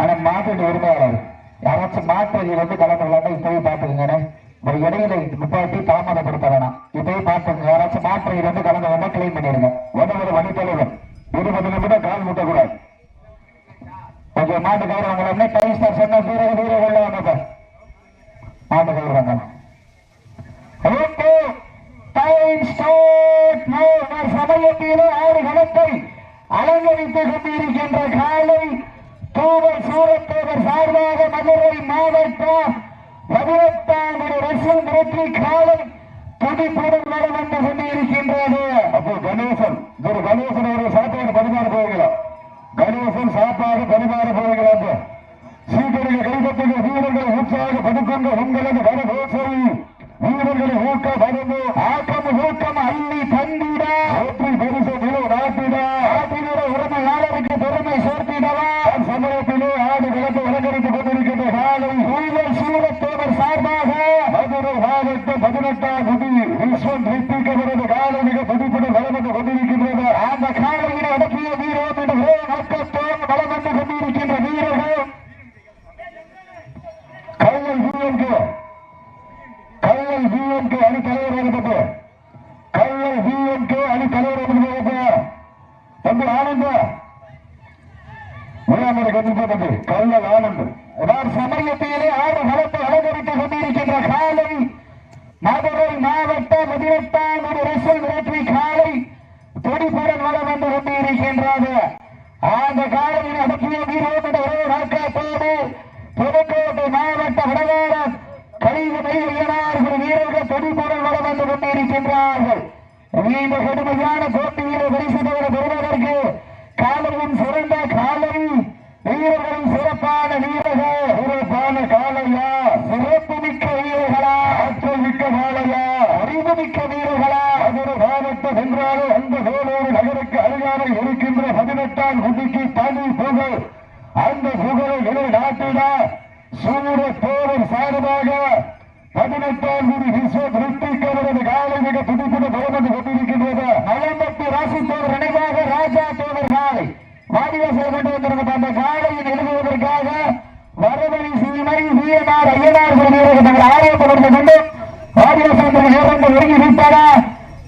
ஆனா மாட்டு உரிமையாளர். யாராச்சும் மாட்டு வழியில் வந்து கலந்துடலாம்னா இப்பவே பாத்துக்கங்கண்ணே ஒரு இடையில நிப்பாட்டி தாமதப்படுத்த வேணாம். இப்பவே பாத்துங்க யாராச்சும் மாட்டு வழியில் வந்து கலந்து வந்தா கிளைம் பண்ணிருங்க பண்ணிடுங்க ஒன்பது மணித்தலைவர் இருபது நிமிடம் கால் முட்டக்கூடாது. ஓகே மாட்டு கௌரவங்கள் டைம் ஸ்டார் சொன்ன வீரக வீரர்கள் வந்தப்ப மாட்டு கௌரவங்கள் ஓகே டைம் ஸ்டார்ட் நோ சமயத்திலே ஆறு களத்தை அலங்கரித்து கொண்டிருக்கின்ற காலை தூவர் சூரத்தேவர் சார்பாக மதுரை மாவட்டம் பதினெட்டாம் வருஷம் வெற்றி காலம் துடிப்புடன் வர வந்து கொண்டிருக்கின்றது அப்போ கணேசன் ஒரு கணேசன் அவர்கள் சாப்பாடு பரிமாற போகிறார் கணேசன் சாப்பாடு பரிமாற போகிறார் சீக்கிரம் கைப்பற்றிய வீரர்களை உற்சாக படுக்கின்ற உங்களது வரகோசை வீரர்களை ஊக்க வரவு ஆக்கம் ஊக்கம் அள்ளி தந்திட வெற்றி பரிசு நிலை நாட்டிட ஆட்டினுட உரிமையாளருக்கு பெருமை சேர்த்திடவா சமயத்திலே ஆடு விளக்கு அலங்கரித்துக் கொண்டிருக்கின்ற காலை ஊழல் சூழத்தேவர் சார்பாக மதுரை மாவட்டம் பதினெட்டாம் குடி ரித்திக் அவரது காலை மிக துடிப்புடன் வளம் கொண்டிருக்கின்றது அந்த காலையில் அடக்கிய வீரம் என்ற நோக்கத்தோடு வளம் வந்து கொண்டிருக்கின்ற வீரர்கள் கல்லல் பிஎம்கே கல்லல் பிஎம்கே அணி தலைவர் கல்லல் பிஎம்கே அணி தலைவர் தம்பி ஆனந்த கல்லல் ஆனந்த் அவர் சமயத்திலே ஆறு களத்தை அலங்கரித்துக் கொண்டிருக்கின்ற காலை மதுரை மாவட்டம் பதினெட்டாம் ரசல் வெற்றி காலை துடிப்புடன் வளம் வந்து கொண்டிருக்கின்றது அந்த காலையில் அடக்கிய வீரம் என்ற ஒரே நோக்கத்தோடு புதுக்கோட்டை மாவட்ட வடவாரம் கழிவு மையனார்கள் வீரர்கள் துடிப்புடன் வளம் வந்து கொண்டிருக்கின்றார்கள் இந்த கடுமையான போட்டியிலே பரிசு பெற பெறுவதற்கு காலையும் சிறந்த காலை வீரர்களும் சிறப்பான வீரர்கள். சிறப்பான காலையா சிறப்பு மிக்க வீரர்களா ஆற்றல் மிக்க காலையா அறிவு மிக்க வீரர்களா. மதுரை மாவட்டம் சென்றாலும் அந்த வேலூர் நகருக்கு அருகாமல் இருக்கின்ற பதினெட்டாம் குடிக்கு தனி புகழ் அந்த புகழை நிலை நாட்டிட சூர போவர் சார்பாக பதினெட்டாம் தேதி விஸ்வ ரித்திக் அவரது காலை மிக துடிப்புடன் பலமந்து கொண்டிருக்கின்றது மலம்பட்டி ராசி தோழர் நினைவாக ராஜா தோழர் காலை வாடிவாசல் கொண்டு வந்திருந்த அந்த காலையின் எழுதுவதற்காக வரவழி சீமை வீரனார் ஐயனார் வீரர்கள் தங்கள் ஆலயத்தை தொடர்ந்து கொண்டு வாடிவாசல் நேரங்கள் ஒருங்கி வைத்தன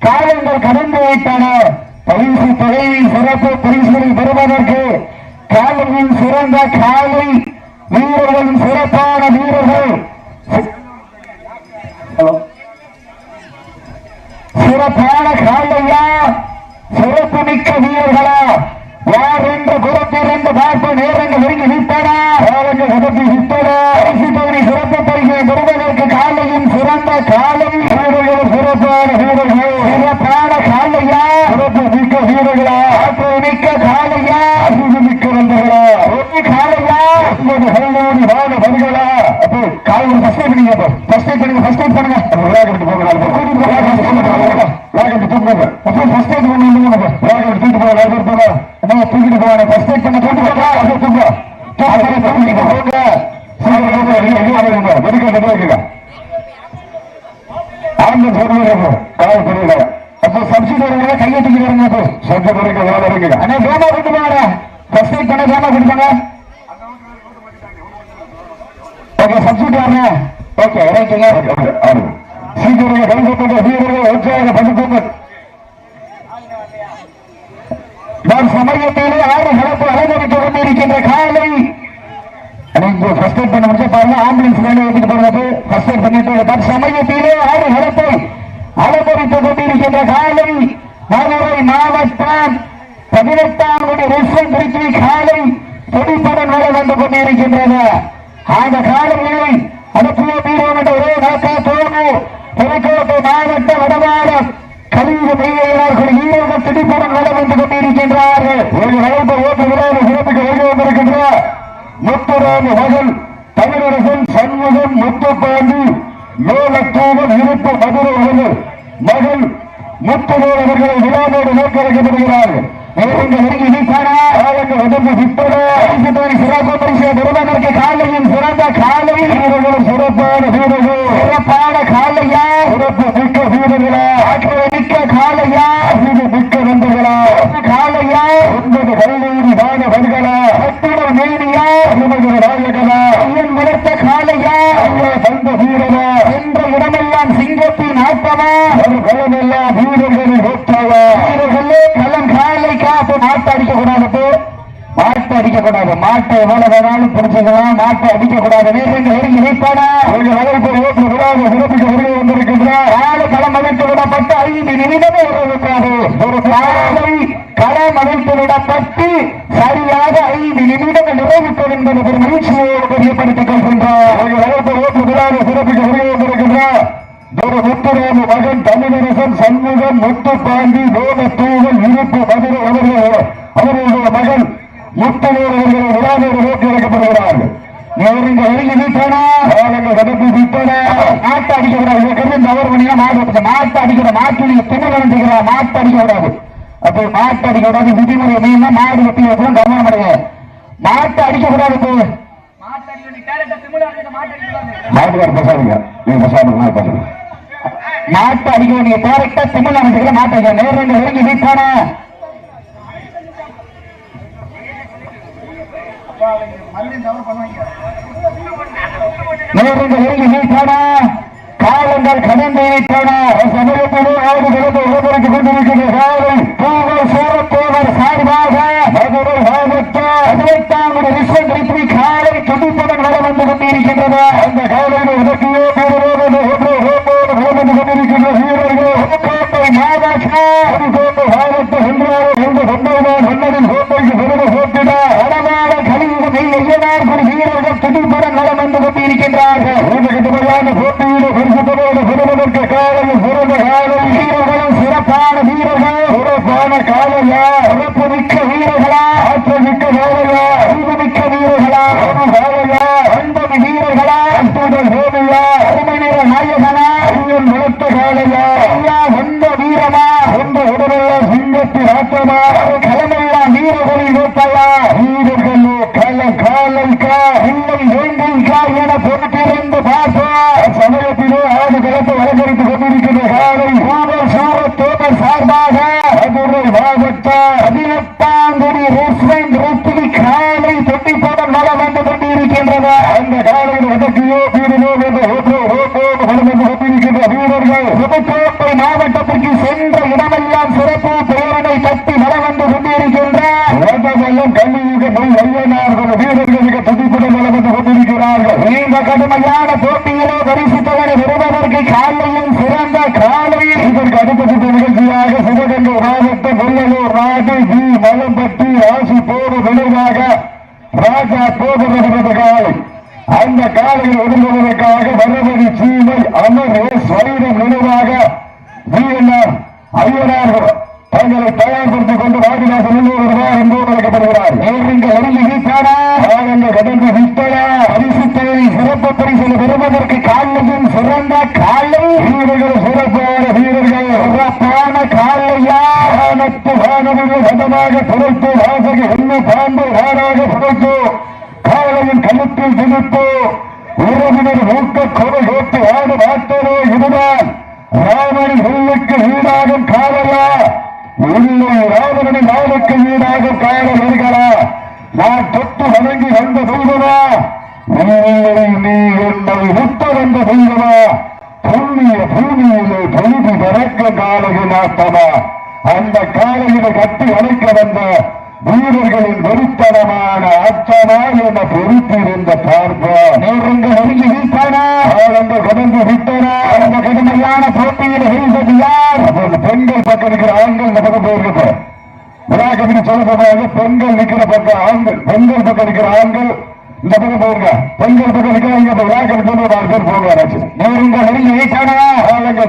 காலங்கள் கடந்து வைத்தன பரிசு தொகை சிறப்பு பரிசுகளை பெறுவதற்கு காலையின் சிறந்த காலை வீரர்களும் சிறப்பான வீரர்கள். ஹலோ சிறப்பான காலையா சிறப்பு மிக்க வீரர்களா யார் என்று புறத்திலிருந்து பார்த்து நேரங்கள் ஒருங்கி விட்டன நேரங்கள் உதவி விட்டன அரிசி பகுதி சிறப்பு பரிசை பெறுவதற்கு காலையும் சிறந்த காலம். வீரர்கள் சிறப்பான வீரர்கள். சிறப்பான காலையா? சிறப்பு மிக்க வீரர்களா? ஆற்றல் மிக்க காலையா? அறிவு மிக்க வந்தர்களா ஒரு காலையா? ஒன்பது கல்லூரி வாழ வருகளா காலையில் ஃபர்ஸ்ட் எய்ட் பண்ணீங்க அப்போ ஃபர்ஸ்ட் எய்ட் பண்ணுங்க ஃபர்ஸ்ட் எய்ட் பண்ணுங்க விளையாட்டு போங்க நாலு பேர் கூட்டிட்டு போங்க விளையாட்டு தூக்குங்க அப்போ ஃபர்ஸ்ட் எய்ட் பண்ணி போங்க விளையாட்டு தூக்கிட்டு போங்க நாலு போங்க என்ன தூக்கிட்டு போங்க ஃபர்ஸ்ட் எய்ட் பண்ண தூக்கிட்டு போங்க அப்போ தூக்குங்க தூக்கிட்டு போங்க அப்போ சப்சிடி கையை தூக்கி அப்போ சொந்த முறைக்கு வேலை இருக்குங்க அண்ணா வேமா கொடுத்துருவாங்க ஃபர்ஸ்ட் எய்ட் பண்ண வேமா கொடுப்பாங்க ஓகே சப்ஜெக்ட் வரல ஓகே ரைட்டுங்க சீக்கிரம் கைப்பற்ற வீரர்கள் உற்சாக படுத்துங்க நான் சமயத்திலே ஆறு சிறப்பு அலங்கரித்துக் கொண்டிருக்கின்ற காலை நீங்க ஃபர்ஸ்ட் எய்ட் பண்ண முடிச்சா பாருங்க ஆம்புலன்ஸ் வேலை எடுத்துட்டு போறது ஃபர்ஸ்ட் எய்ட் பண்ணிட்டு தன் சமயத்திலே ஆறு சிறப்பை கொண்டிருக்கின்ற காலை மதுரை மாவட்டம் பதினெட்டாம் திருச்சி காலை வர வந்து கொண்டிருக்கின்றது அந்த காலையை அனுப்பிய வீரம் என்ற ஒரே நோக்கத்தோடு புதுக்கோட்டை மாவட்ட வடமாடம் கழிவு மெய்யாளர்கள் வீரர்கள் துடிப்புடன் வர கொண்டிருக்கின்றார்கள். ஒரு வளர்ந்த ஓட்டு சிறப்புக்கு வருகை வந்திருக்கின்ற முத்துராம மகன் தமிழரசன் சண்முகம் முத்துப்பாண்டி மேலத்தூவன் இருப்பு மதுரை அவர்கள் மகன் முத்துவேல் அவர்களை விழாவோடு நோக்கி வைக்கப்படுகிறார்கள் நேரங்கள் நெருங்கி விட்டன காலங்கள் உடம்பு விட்டன சிறப்பு பரிசு பெறுவதற்கு காலையும் சிறந்த காலை வீரர்களும் சிறப்பான வீரர்கள். சிறப்பான காலையா? சிறப்பு மிக்க வீரர்களா? ஆற்றல் மிக்க காலையா? அறிவு மிக்க நண்பர்களா? காலையா? ஒன்பது கல்லூரி தான வருகளா கட்டிடம் மேனியா நாயகனா? ஐயன் வளர்த்த காளையா ஐயா தந்த வீரனா? என்ற இடமெல்லாம் சிங்கத்தின் ஆட்டமா? ஒரு களமெல்லாம் மாட்டை அடிக்கக்கூடாது மாட்டை அடிக்கக்கூடாது மாட்டை எவ்வளவு வேணாலும் பிடிச்சிக்கலாம். மாட்டை அடிக்கக்கூடாது. வீரர்கள் இறங்கி வைப்பானா அவர்கள் அழைப்பு ஓட்டு சிறப்பிக்க உரிமை வந்திருக்கின்றார் ஆளு களம் அமைத்து விடப்பட்டு ஐந்து நிமிடமே உறவுக்காது ஒரு காலை களம் அமைத்து விடப்பட்டு சரியாக ஐந்து நிமிடம் நிறைவுக்கும் என்பது ஒரு மகிழ்ச்சியோடு தெரியப்படுத்திக் கொள்கின்றார் அவர்கள் அழைப்பு ஓட்டு சிறப்பிக்க உரிமை வந்திருக்கின்றார் ஒரு முத்துராம மகன் தமிழரசன் சண்முகம் முத்துப்பாண்டி வேலத்தூவல் இருப்பு மதுரை அவர்கள் அவர்களுடைய மகன் முத்துவேல் அவர்களை விழாவோடு ஓட்டி நெருங்கி வைப்பானா காலங்கள் கடத்தி விட்டன மாட்டு அடிக்க கூடாது இதுக்கு தவறு பண்ணியா மாடு. மாட்டு அடிக்கிற மாட்டு நீங்க திண்ணை நினைச்சுக்கிறா மாட்டு அடிக்க கூடாது அப்போ மாட்டு அடிக்க கூடாது விதிமுறை மீறினா மாடு வெட்டி வைக்கலாம் கவனம் அடைய மாட்டு அடிக்க பசாருங்க நான் பசாருங்க மாட்டு அடிக்க வேண்டிய டேரக்டா திமிழ் நினைச்சுக்கிற மாட்டு அடிக்க நேரம் நெருங்கி வைப்பானா நேரம் நெருங்கி காலங்கள் கடந்து வைப்பானா சமயத்திலே ஆடு கிடந்து உடம்புக்கு கொண்டிருக்கிற காலை பூவல் சூரத்தேவர் சார்பாக மதுரை மாவட்டம் பதினெட்டாம் ரிஷன் காலை கொண்டிருக்கின்றது. அந்த காலையில் ஒன்று நடந்து கொண்டிருக்கின்ற வீரர்கள் மாவட்ட மாவட்ட சென்றாரோ என்று சொன்னதான் சொன்னதில் கோட்டைக்கு பெருமை சேர்த்திட கலியுக மெய் வீரர்கள் துடிப்புடன் வர வந்து கொண்டிருக்கின்றார்கள். இந்த பரிசுத்தோடு பெறுவதற்கு காலையில் சிறந்த காலம் வீரர்களும் சிறப்பான வீரர்கள் சிறப்பான காலையா சிறப்பு மிக்க வீரர்களா ஆற்றல் மிக்க காலையா அறிவு மிக்க வீரர்களா ஒரு காலையா அன்பது வீரர்களா அத்துடன் சோமையா அருமை நிற நாயகனா ஐயன் வளர்த்த காலையா ஐயா வந்த வீரமா சொந்த உடலெல்லாம் சிங்கத்தின் ஆட்டமா களமெல்லாம் வீரர்களின் நோக்கல்லா வீரர்களோ கல காலைக்கா இல்லை வேண்டிக்கா என பொறுத்திருந்து பார்ப்போம் சமயத்திலே ஆடு களத்தை அலங்கரித்துக் கொண்டிருக்கின்ற காலை ஊழல் சூரத்தோட்டர் சார்பாக மதுரை மாவட்ட பதினெட்டாம் கோடி ரெஸ்டரண்ட் ருத்திரி காலை தொட்டிப்படம் நலம் வந்து கொண்டிருக்கின்றது அந்த காலையில் வடக்கியோ வீரனோ என்ற ஒன்று ரோட்டோடு வளர்ந்து கொண்டிருக்கின்ற வீரர்கள் புதுக்கோட்டை மாவட்டத்திற்கு சென்ற இடமெல்லாம் சிறப்பு பெயரனை தட்டி நலம் வந்து கொண்டிருக்கின்ற வடமல்லம் கல்வியுக நோய் ஐயனார்கள் வீரர்கள் மிக துடிப்புடன் வளர்ந்து கொண்டிருக்கிறார்கள். இந்த கடுமையான போட்டியிலே பரிசுத்தவனை பெறுவதற்கு காலையும் சிறந்த காலை. இதற்கு அடுத்த நிகழ்ச்சியாக சிவகங்கை மாவட்டம் வெள்ளலூர் நாடு ஜி மலம்பட்டி ராசி போடு விளைவாக ராஜா போகிறது காலை அந்த காலையில் ஒதுங்குவதற்காக வரவழி சீமை அமர் எஸ் வைரம் நினைவாக வீரனார் ஐயனார்கள் தங்களை தயார்படுத்திக் கொண்டு வாடிவாசல் வருவார் என்போடு அழைக்கப்படுகிறார். நேரங்கள் அருகி வீட்டாரா காலங்கள் கடந்து விட்டன பரிசுத்தவனை சிறப்பு பரிசில் பெறுவதற்கு காலையும் சிறந்த காலை வீரர்கள் சிறப்பான வீரர்கள். சிறப்பான காலையா? வானத்து வானவிலே சதமாக புதைத்து வாசக என்ன பாம்பு வாராக புதைத்து காலையில் கழுத்தில் திணித்து உறவினர் ஊக்க கொலை கேட்டு ஆடு மாட்டரோ இதுதான். ராமனின் உள்ளுக்கு வீடாகும் காலையா உள்ளே ராவணனின் நாளுக்கு வீடாகும் ஈடாகும் வருகிறா நான் தொட்டு வணங்கி வந்த தெய்வமா உங்களை நீ என்னை விட்டு வந்த தெய்வமா புண்ணிய பூமியிலே பொழுது பறக்க காலகி நாட்டமா அந்த காலையில கட்டி அணைக்க வந்த வீரர்களின் வெறித்தனமான அச்சமா என பொறுத்திருந்த பார்ப்போம் நேரங்கள் அருகி வீட்டாரா காலங்கள் கடந்து விட்டன. அந்த கடுமையான போட்டியில் வெல்வது யார்? பெண்கள் பக்கம் இருக்கிற ஆண்கள் இந்த பக்கம் போயிருக்க. விழா கமிட்டி சொல்லப்படுறாங்க பெண்கள் நிக்கிற பக்கம் ஆண்கள் பெண்கள் பக்கம் இருக்கிற ஆண்கள். இந்த பக்கம் போயிருங்க. பெண்கள் பக்கம் இருக்கிற இங்க விழா கமிட்டி வந்து நாலு பேர் போகிறாச்சு நேருங்க நேரங்கள் அருகி வீட்டாரா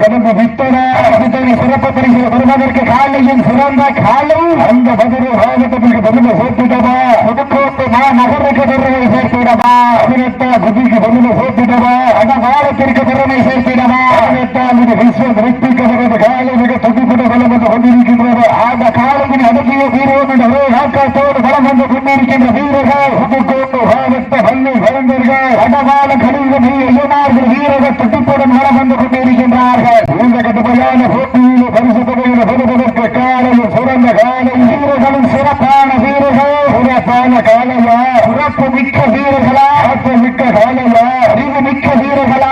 கடந்து விட்டன பரிசுத்தவனை சிறப்பு பரிசு பெறுவதற்கு காலையின் சிறந்த காலம். அந்த மதுரை மாவட்டத்திற்கு பெருமை சேர்த்துட்டமா புதுக்கோட்டை மாநகருக்கு பெருமை சேர்த்துடவா பதினெட்டாம் புதிக்கு பெருமை சேர்த்துட்டமா அந்த வாரத்திற்கு பெருமை சேர்த்துடவா பதினெட்டாம் இது விஸ்வ வெற்றிக்கவரது காலை மிக துடிப்புட பலம் வந்து கொண்டிருக்கின்றது. அந்த காலையின் அடக்கிய வீரோடு ஒரே ஆக்கத்தோடு பலம் வந்து கொண்டிருக்கின்ற வீரர்கள். புதுக்கோட்டை மாவட்ட பள்ளி கலைஞர்கள் வடவாள கழிவு ஐயனார்கள் வீரர்கள் துடிப்புடன் வளம் வந்து கொண்டிருக்கின்றார்கள். இந்த கட்டுமையான போட்டியிலே பரிசு தொகையில் பெறுவதற்கு மிக்க காலையும் சிறந்த காலை வீரர்களும் சிறப்பான வீரர்கள். சிறப்பான காலையா? சிறப்பு மிக்க வீரர்களா? ஆற்று மிக்க காலையா? அறிவு மிக்க வீரர்களா?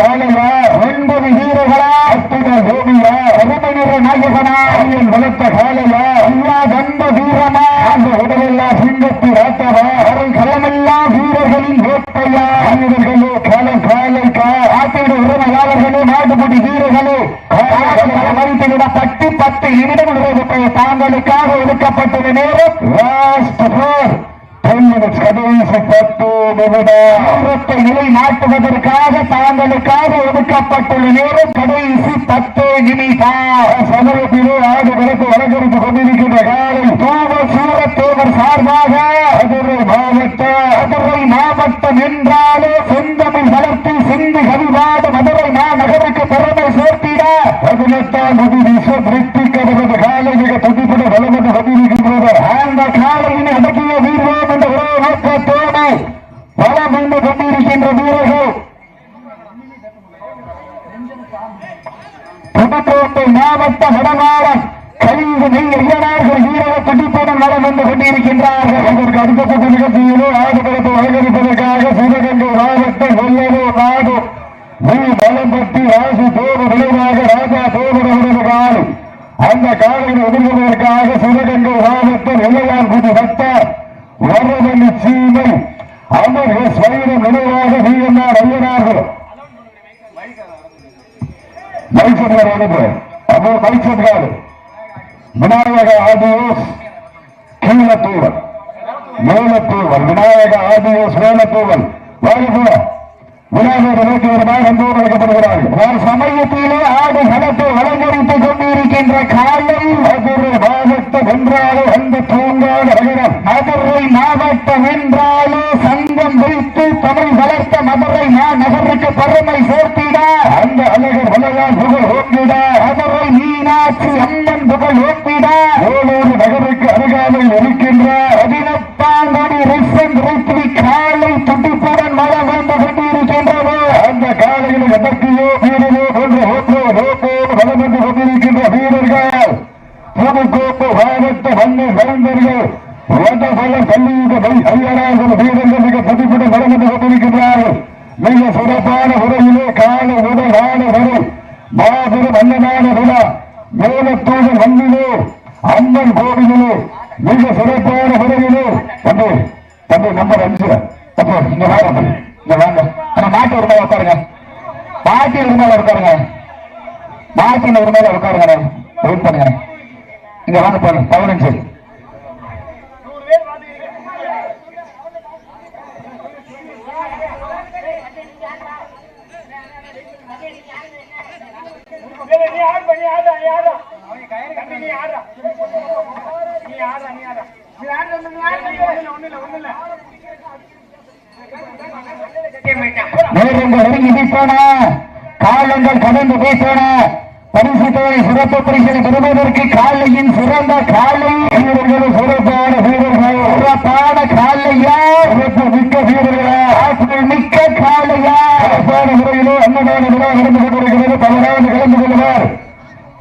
காலையா? ஒன்பது வீரர்களா? அத்துடன் கோபியா அருமை நிற நாயகனா? ஐயன் காலையா? ஐயா வந்த வீரமா அந்த உடலெல்லா சிங்கத்து ராட்டவா அரை களமெல்லாம் வீரர்களின் வேட்டையா? வீரர்களே காலம் காலைக்கா ஆட்டோட உரிமையாளர்களே நாட்டுப்படி வீரர்களே மதிப்பிடப்பட்டு பத்து நிமிடம் நிறைவு தாங்களுக்காக ஒதுக்கப்பட்டுள்ள நேரம் லாஸ்ட் ஃபோர் கடைசி பத்து நிமிடம். நிலை மாற்றுவதற்காக தாங்களுக்காக ஒதுக்கப்பட்டுள்ள நேரம் கடைசி பத்து நிமிடம். சமயத்திலே ஆடு விளக்கு அலங்கரித்துக் கொண்டிருக்கின்ற காலை தூவ சூரத்தேவர் சார்பாக மாவட்ட மதுரை மாவட்டம் என்றாலே செந்தமிழ் வளர்த்து சிந்து கவிவாடு மதுரை மாநகருக்கு பெருமை சேர்த்திட பதினெட்டாம் தேதி விஸ்வ திருப்திக்கு அவரது காலை மிக துடிப்பட வளர்ந்து கொண்டிருக்கின்றது அந்த காலையில் ஆதியோஸ் மேலத்தூவல் விநாயகர் நோக்கி அன்போடு வைக்கப்படுகிறார்கள் ஒரு சமயத்திலே ஆடு களத்தை அலங்கரித்துக் கொண்டிருக்கின்ற காலை மதுரை மாவட்டம் என்றாலே அந்த தூங்காத நகரம் மதுரை மாவட்டம் என்றாலே சங்கம் வைத்து தமிழ் வளர்த்த மதுரை மாநகருக்கு பெருமை சேர்த்து அந்த அழகர் வளையான் புகழ் ஓட்டிட மதுரை மீனாட்சி அம்மன் புகழ் ஓட்டிட வேலூர் நகருக்கு அருகாமையில் இருக்கின்ற பதினெட்டாம் கோடி ரிசன் ரித்வி காலை துடிப்புடன் மழை வந்து கொண்டிருக்கின்றது அந்த காலையில் எதற்கையோ வீரரோ போன்ற ஓட்டோ ரோட்டோடு வளம் வந்து கொண்டிருக்கின்ற வீரர்கள் புதுக்கோட்டை மாவட்ட வன்மை வளர்ந்தர்கள் ஓட்டப்பள்ளம் கல்வியுக ஐயரார்கள் வீரர்கள் மிக புதுப்பிட கொண்டிருக்கின்றார்கள் மிக சிறப்பான உரையிலே கால உடல் நாள் வரை மாபெரும் அன்னதான விழா மேலத்தோடு மண்ணிலே அம்மன் கோவிலே மிக சிறப்பான உரையிலே தம்பி தம்பி நம்பர் அஞ்சு. அப்போ இங்க வாங்க தம்பி. இங்க வாங்க. ஆனா மாட்டு ஒரு மேல உட்காருங்க. பாட்டி மேல உட்காருங்க. மாட்டின் மேல உட்காருங்க. வெயிட் பண்ணுங்க. இங்க வாங்க போறோம் பதினஞ்சு நீ ஆடு நீ ஆடு நீ ஆடு நீ ஆடு நீ ஆடு நீ ஆடு நீ ஆடு ஒண்ணு இல்ல ஒண்ணு இல்ல காலங்கள் கடந்து போயிட்டோன பரிசு தொகை சிறப்பு பரிசனை பெறுவதற்கு காலையின் சிறந்த காலை. வீரர்களும் சிறப்பான வீரர்கள் சிறப்பான காலையா? சிறப்பு மிக்க வீரர்களா ஆற்றல் மிக்க காலையா? சிறப்பான முறையிலே அன்னதான விழா நடந்து கொண்டிருக்கிறது. கலந்து கொள்வார்.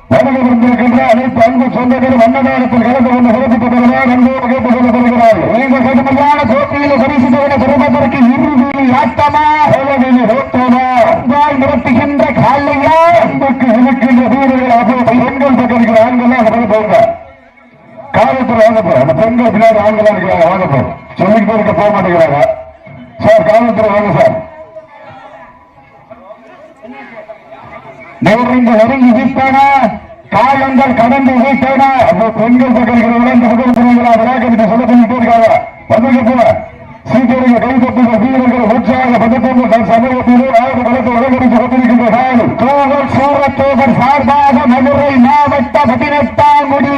வருகை வந்திருக்கின்ற அனைத்து அன்பு சொந்தங்களும் அன்னதானத்தில் கலந்து கொண்டு கொள்வார் அன்போடு கேட்டுக் கொள்ளப்படுகிறார்கள் இந்த கடுமையான போட்டியில் பரிசு தொகை பெறுவதற்கு இறுதி ஆட்டமா சோழனில் ஓட்டமா அன்பால் நிரப்புகின்ற காலையா அன்புக்கு இருக்கின்ற வீரர்கள் அப்போ பெண்கள் பக்கம் இருக்கிற ஆண்கள் அந்த பக்கம் போங்க காவல்துறை வாங்க போ அந்த பெண்கள் பின்னாடி ஆண்களா இருக்கிறாங்க வாங்க போ சொல்லிக்கிட்டே இருக்க போக மாட்டேங்கிறாங்க. சார் காவல்துறை வாங்க சார். நெருங்கி நெருங்கி வீட்டான காலங்கள் கடந்து வீட்டான பெண்கள் பக்கம் இருக்கிறவங்க இந்த விளையாட்டு சொல்ல சொல்லிட்டு இருக்காங்க சீக்கிரம் கைப்பற்றுகிற வீரர்கள் உற்சாக பதக்கம் தன் சமூகத்திலே ஆறு வளர்த்து வளர்ந்து கொண்டிருக்கின்ற காலம். தோகர் சூரத்தோகர் சார்பாக மதுரை மாவட்ட பதினெட்டாம் குடி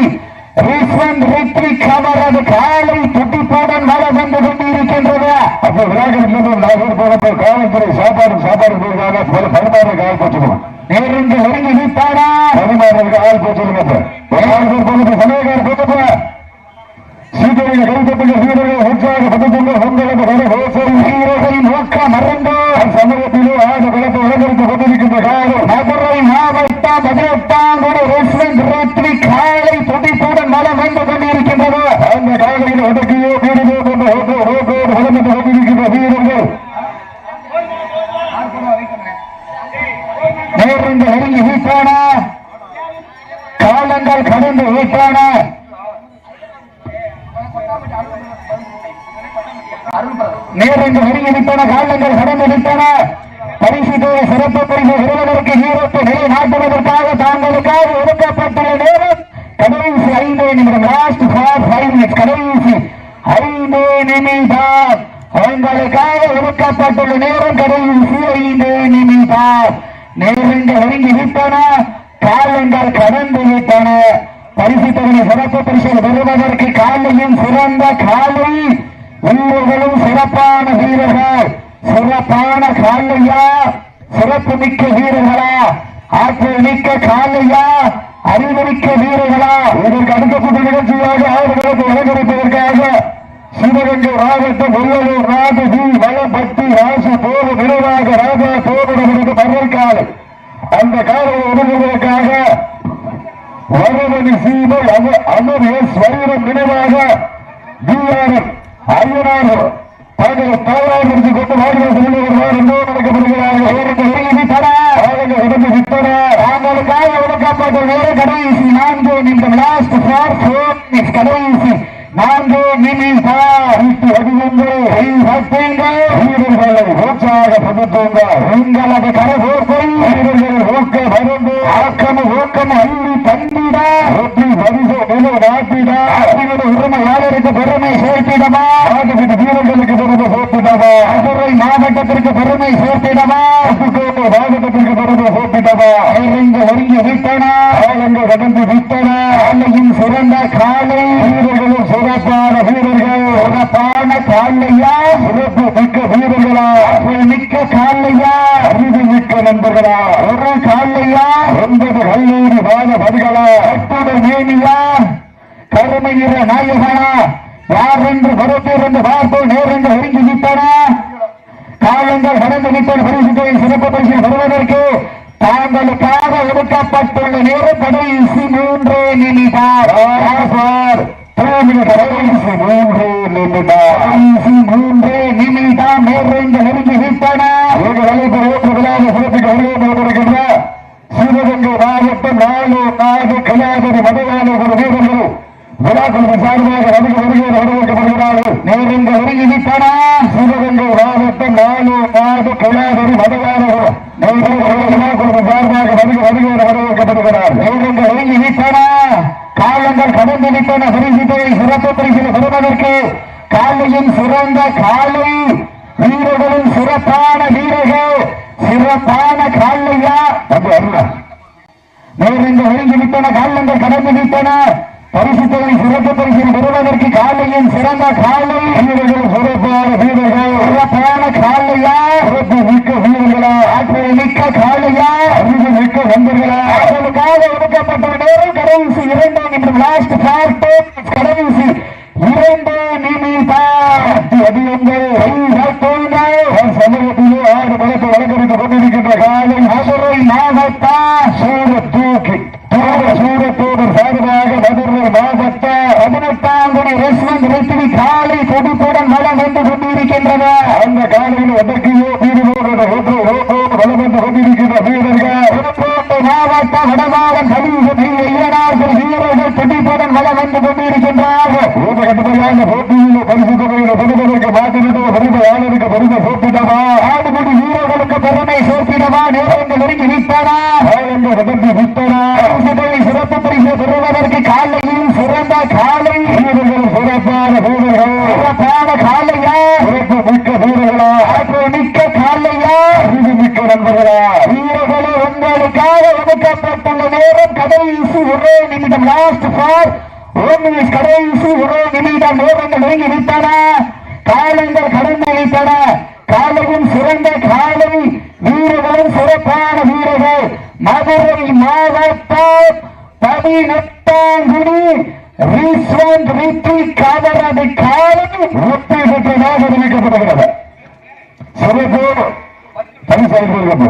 ரிஸ்வன் ரித்விக் அவரது காலை துடிப்புடன் மழை வந்து கொண்டிருக்கின்றது அப்போ விளையாட்டு நாகூர் போனப்போ காவல்துறை சாப்பாடு சாப்பாடு போயிருக்காங்க பல பரிமாறு கால் போச்சுக்கணும் நேரங்கள் நெருங்கி வீட்டாரா பரிமாறுறதுக்கு ஆள் போச்சுருங்க போனப்போ சமயக்கார போனப்போ சீக்கிரம் கைப்பற்றுகிற வீரர்கள் உற்சாக பதக்கொண்டு உங்களுக்கு வர ஹோசல் வீரர்களின் நோக்கம் மறந்தோ சமூகத்திலே ஆடு குளத்தை அலங்கரித்துக் கொண்டிருக்கின்ற காலம் மதுரை மாவட்டம் பதினெட்டாம் கூட ரெஸ்வன் ரத்வி காலை சூரத்தோடு வளர்ந்து கொண்டிருக்கின்ற வீரர்கள் நேர்ந்து நெருங்கி வீட்டான காலங்கள் கடந்து வீசான. நேரங்கள் நெருங்கி விட்டன காலங்கள் கடந்து விட்டன பரிசு தொகை சிறப்பு பரிசு பெறுவதற்கு ஈரோப்பு நிலை நாட்டுவதற்காக தாங்களுக்காக ஒதுக்கப்பட்டுள்ள நேரம் கடைசி ஐந்து நிமிடம். லாஸ்ட் ஃபார் ஃபைவ் மினிட்ஸ் கடைசி ஐந்து நிமிடம். உங்களுக்காக ஒதுக்கப்பட்டுள்ள நேரம் கடையில் ஐந்து நினைத்தார் நேரங்கள் நெருங்கி விட்டன காலங்கள் கடந்து விட்டன. பரிசு தொகை சிறப்பு பரிசு பெறுவதற்கு காலையும் சிறந்த காலை. வீரர்களும் சிறப்பான வீரர்கள். சிறப்பான காலையா? சிறப்பு மிக்க வீரர்களா? ஆற்றல் மிக்க காலையா? அறிவுமிக்க வீரர்களா? இதற்கு அடுத்த கூட்ட நிகழ்ச்சியாக அவர்களுக்கு அலங்கரிப்பதற்காக சிவகங்கை மாவட்டம் வெள்ளலூர் நாடு வி வளப்பட்டி ராசு போர் நினைவாக ராஜா தோழர்களுக்கு மறுக்காலை அந்த காலையை உணர்வதற்காக வரவணி சீமை அமர் எஸ் வைரம் நினைவாக டிஆர்எம் ஐயனார் தாங்கள் தாராளப்படுத்திக் கொண்டு வாழ்க்கை செல்ல வருவார் என்றோ நடக்கப்படுகிறார்கள். கடைசி நான்கு நிமிடம் லாஸ்ட் ஃபார் ஃபோர் மினிட்ஸ் கடைசி நான்கு நிமிடம் விட்டு வடிவங்கள் சத்தங்கள் வீரர்களை உற்சாகப்படுத்துங்கள் உங்களது கரகோப்பை ஊக்க மருந்து ஆக்கம் ஊக்கம் அள்ளி தந்திட. வெற்றி பரிசு நிலை நாட்டிடா உரிமையாளருக்கு பெருமை சேர்த்திடமா. பெருமை மதுரை மாவட்டத்திற்கு பெருமை சேர்த்திடமா மாவட்டத்திற்கு பெருமை சேர்த்திடமா இங்கு ஒருங்கி விட்டன காலங்கள் கடந்து விட்டன காலையும் சிறந்த காலை வீரர்களும் சிறப்பான வீரர்கள். சிறப்பான காலையா சிறப்பு மிக்க வீரர்களா? மிக்க காலையா அறிவு மிக்க நண்பர்களா? ஒரு காலையா ஒன்பது கல்லூரி வாத பதிகளா அற்புத மேனியா? கருமையிற நாயகனா? யார் என்று பொறுத்திருந்து பார்த்து நேரென்று ஒருங்கி விட்டன காலங்கள் கடந்து விட்டன பரிசுகளை சிறப்பு பரிசு பெறுவதற்கு தாங்களுக்காக ஒதுக்கப்பட்டுள்ள நேரம் கடைசி மூன்று நிமிடம். மூன்று நிமிடம். மூன்று நிமிடம் நேர்ந்து நெருங்கி விட்டன எங்கள் அழைப்பு ஓட்டு சிறப்பிக்க வருகின்ற சிவகங்கை மாவட்டம் நாலு நாடு கலாபதி மதுவான ஒரு வீர விழாக்குழு சார்பாக வருகை வருகிற வரவேற்கப்படுகிறார்கள். நேரங்க ஒருங்கி சிவகங்கை மாவட்டம் நாலு நாடு கலாபதி மதவான விழாக்குழு சார்பாக வருகை வருகிற வரவேற்கப்படுகிறார். நேரங்க ஒருங்கி காலங்கள் கடந்து விட்டன பரிசுத்தை சிறப்பு பரிசில் பெறுவதற்கு காலையும் சிறந்த காலை வீரர்களும் சிறப்பான வீரர்கள் சிறப்பான காலையா? அப்படி அருளா நேரங்கள் ஒருங்கி விட்டன காலங்கள் கடந்து விட்டன. பரிசுத்தலை சிறப்பு பரிசில் பெறுவதற்கு காலையும் சிறந்த காலை வீரர்கள் சிறப்பான வீரர்கள். சிறப்பான காலையா? சிறப்பு மிக்க வீரர்களா? ஆற்றல் மிக்க காலையா? அறிவு மிக்க நண்பர்களா அவர்களுக்காக ஒதுக்கப்பட்ட நேரம் கடைசி இரண்டு என்று லாஸ்ட் பார்ட் கடைசி இரண்டு நிமிடம் அதிகங்கள் சமூகத்திலே ஆறு வழக்கு வழக்கறிந்து கொண்டிருக்கின்ற காலை மதுரை மாவட்ட தூக்கி சூரத்தோடு சார்பாக மதுரை மாவட்ட பதினெட்டாம் குடி ரெஸ்வந்த் ரெட்டிவி காலை துடிப்புடன் வளம் வந்து கொண்டிருக்கின்றன. அந்த காலையில் எதற்கையோ வீரர்களோடு ஒன்று ரோட்டோடு வளம் வந்து கொண்டிருக்கின்ற வீரர்கள். புதுக்கோட்டை மாவட்ட வடமாவன் கலியுக ஐயனார்கள் வீரர்கள் துடிப்புடன் வளம் வந்து கொண்டிருக்கின்றார்கள். ஊட்ட கட்டுமையான போட்டியில் பரிசு தொகையில் பெறுவதற்கு மாற்றிவிட்டு பெருமையாளருக்கு பெருமை சேர்த்திடவா ஆடுபடி பெருமை சேர்த்திடவா நேரங்கள் நெருங்கி விட்டனா நேரங்கள் பரிசு தொகை சிறப்பு பரிசு பெறுவதற்கு காலையில் சிறந்த காலை. வீரர்கள் சிறப்பான வீரர்கள்? சிறப்பான காலையா? சிறப்பு மிக்க வீரர்களா? ஆற்றல் மிக்க காலையா? அறிவு மிக்க நண்பர்களா? வீரர்களே உங்களுக்காக ஒதுக்கப்பட்டுள்ள நேரம் கடைசி ஒரே நிமிடம் லாஸ்ட் ஃபார் ஒரு கடைசி ஒரே நிமிடம். நேரங்கள் நெருங்கி விட்டன காலங்கள் கடந்து விட்டன காலையும் சிறந்த காலை வீரர்களும் சிறப்பான வீரர்கள். மதுரை மாவட்டம் பதினெட்டாம் குடி ரிஸ்வந்த் ரித்திக் அவரது காலை வெற்றி பெற்றதாக அறிவிக்கப்படுகிறது சிறப்பு பரிசளிக்கிறது